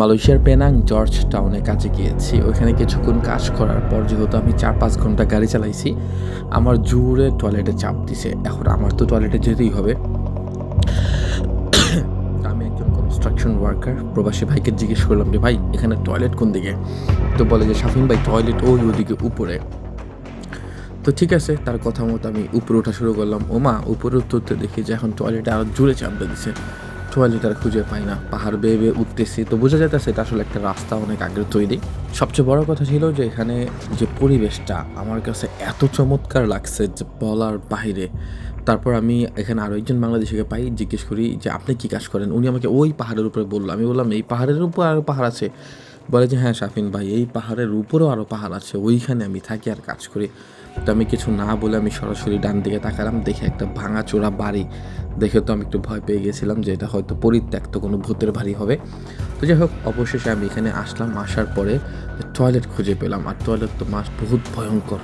মালয়েশিয়ার Penang George টাউনে কাজে গিয়েছি। ওইখানে কিছুক্ষণ কাজ করার পর যেহেতু আমি চার পাঁচ ঘণ্টা গাড়ি চালাইছি, আমার জোরে টয়লেটে চাপ দিছে। এখন আমার তো টয়লেটে যেতেই হবে। আমি একজন কনস্ট্রাকশন ওয়ার্কার প্রবাসী ভাইকে জিজ্ঞেস করলাম যে, ভাই, এখানে টয়লেট কোন দিকে? তো বলে যে, শাফিন ভাই টয়লেট ওই ওদিকে উপরে। তো ঠিক আছে, তার কথা মতো আমি উপরে ওঠা শুরু করলাম। ওমা, উপরে উঠতে দেখি যে, এখন টয়লেটে আরও জোরে চাপ দিছে। টয়লেট আর খুঁজে পাই না, পাহাড় বেয়ে বেয়ে উঠতেছি। তো বোঝা যাচ্ছে এটা আসলে একটা রাস্তা অনেক আগে তৈরি। সবচেয়ে বড় কথা ছিল যে এখানে যে পরিবেশটা, আমার কাছে এত চমৎকার লাগছে যে বলার বাইরে তারপর আমি এখানে আরও একজন বাংলাদেশিকে পাই, জিজ্ঞেস করি যে, আপনি কী কাজ করেন? উনি আমাকে ওই পাহাড়ের উপরে বলল। আমি বললাম, এই পাহাড়ের উপর আরও পাহাড় আছে। বলে যে হ্যাঁ শাফিন ভাই, এই পাহাড়ের উপরেও আরও পাহাড় আছে, ওইখানে আমি থাকি আর কাজ করি। তো আমি কিছু না বলে আমি সরাসরি ডান দিকে তাকালাম, দেখে একটা ভাঙা চোরা বাড়ি। দেখে তো আমি একটু ভয় পেয়ে গেছিলাম যে, এটা হয়তো পরিত্যক্ত কোনো ভূতের বাড়ি হবে। তো যাই হোক, অবশেষে আমি এখানে আসলাম, আসার পরে টয়লেট খুঁজে পেলাম। আর টয়লেট তো মাস বহুত ভয়ঙ্কর।